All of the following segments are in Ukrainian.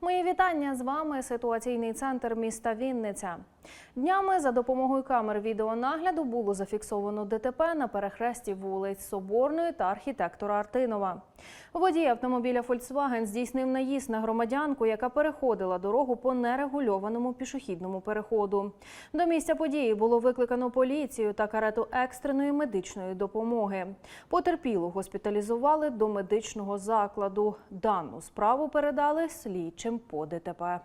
Мої вітання з вами. Ситуаційний центр міста Вінниця. Днями за допомогою камер відеонагляду було зафіксовано ДТП на перехресті вулиць Соборної та архітектора Артинова. Водій автомобіля Volkswagen здійснив наїзд на громадянку, яка переходила дорогу по нерегульованому пішохідному переходу. До місця події було викликано поліцію та карету екстреної медичної допомоги. Потерпілу госпіталізували до медичного закладу. Дану справу передали слідчим по ДТП.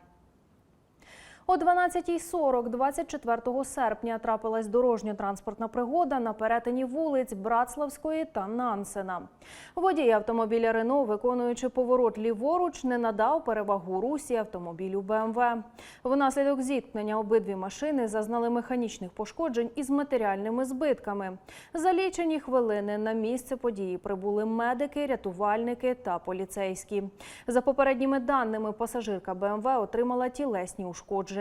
О 12.40 24 серпня трапилась дорожньо-транспортна пригода на перетині вулиць Братславської та Нансена. Водій автомобіля Рено, виконуючи поворот ліворуч, не надав перевагу русі автомобілю БМВ. Внаслідок зіткнення обидві машини зазнали механічних пошкоджень із матеріальними збитками. За лічені хвилини на місце події прибули медики, рятувальники та поліцейські. За попередніми даними, пасажирка БМВ отримала тілесні ушкодження.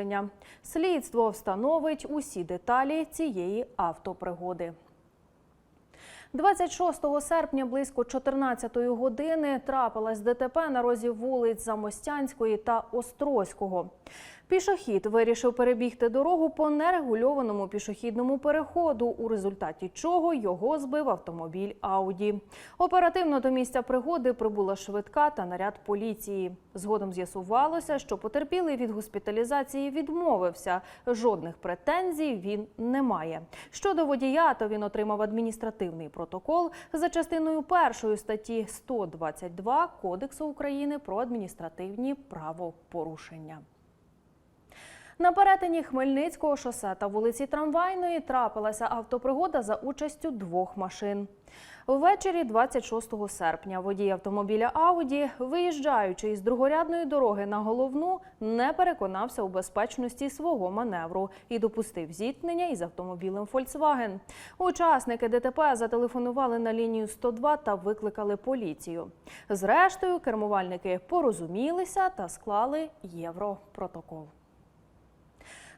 Слідство встановить усі деталі цієї автопригоди. 26 серпня близько 14 години трапилась ДТП на розі вулиць Замостянської та Острозького. Пішохід вирішив перебігти дорогу по нерегульованому пішохідному переходу, у результаті чого його збив автомобіль Ауді. Оперативно до місця пригоди прибула швидка та наряд поліції. Згодом з'ясувалося, що потерпілий від госпіталізації відмовився. Жодних претензій він не має. Щодо водія, то він отримав адміністративний протокол за частиною першої статті 122 Кодексу України про адміністративні правопорушення. На перетині Хмельницького шосе та вулиці Трамвайної трапилася автопригода за участю двох машин. Ввечері 26 серпня водій автомобіля Ауді, виїжджаючи із другорядної дороги на головну, не переконався у безпечності свого маневру і допустив зіткнення із автомобілем Volkswagen. Учасники ДТП зателефонували на лінію 102 та викликали поліцію. Зрештою, кермувальники порозумілися та склали європротокол.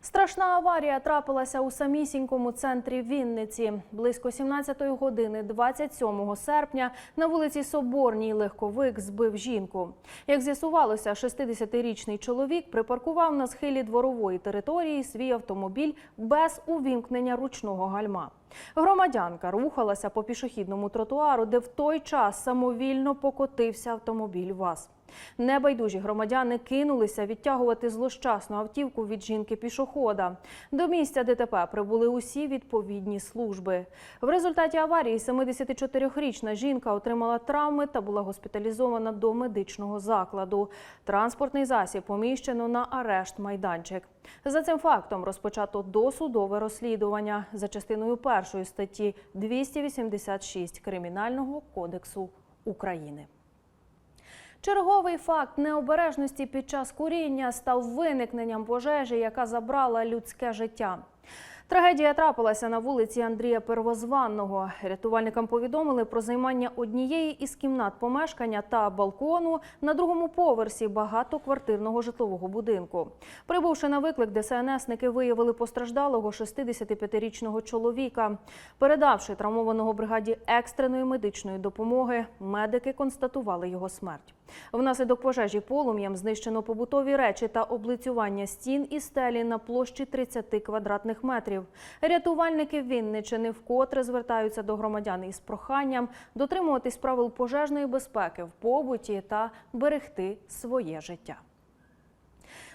Страшна аварія трапилася у самісінькому центрі Вінниці. Близько 17 години 27 серпня на вулиці Соборній легковик збив жінку. Як з'ясувалося, 60-річний чоловік припаркував на схилі дворової території свій автомобіль без увімкнення ручного гальма. Громадянка рухалася по пішохідному тротуару, де в той час самовільно покотився автомобіль ВАЗ. Небайдужі громадяни кинулися відтягувати злощасну автівку від жінки-пішохода. До місця ДТП прибули усі відповідні служби. В результаті аварії 74-річна жінка отримала травми та була госпіталізована до медичного закладу. Транспортний засіб поміщено на арешт майданчик. За цим фактом розпочато досудове розслідування за частиною першої статті 286 Кримінального кодексу України. Черговий факт необережності під час куріння став виникненням пожежі, яка забрала людське життя. Трагедія трапилася на вулиці Андрія Первозванного. Рятувальникам повідомили про займання однієї із кімнат помешкання та балкону на другому поверсі багатоквартирного житлового будинку. Прибувши на виклик, ДСНСники виявили постраждалого 65-річного чоловіка. Передавши травмованого бригаді екстреної медичної допомоги, медики констатували його смерть. Внаслідок пожежі полум'ям знищено побутові речі та облицювання стін і стелі на площі 30 квадратних метрів. Рятувальники Вінничини вкотре звертаються до громадян із проханням дотримуватись правил пожежної безпеки в побуті та берегти своє життя.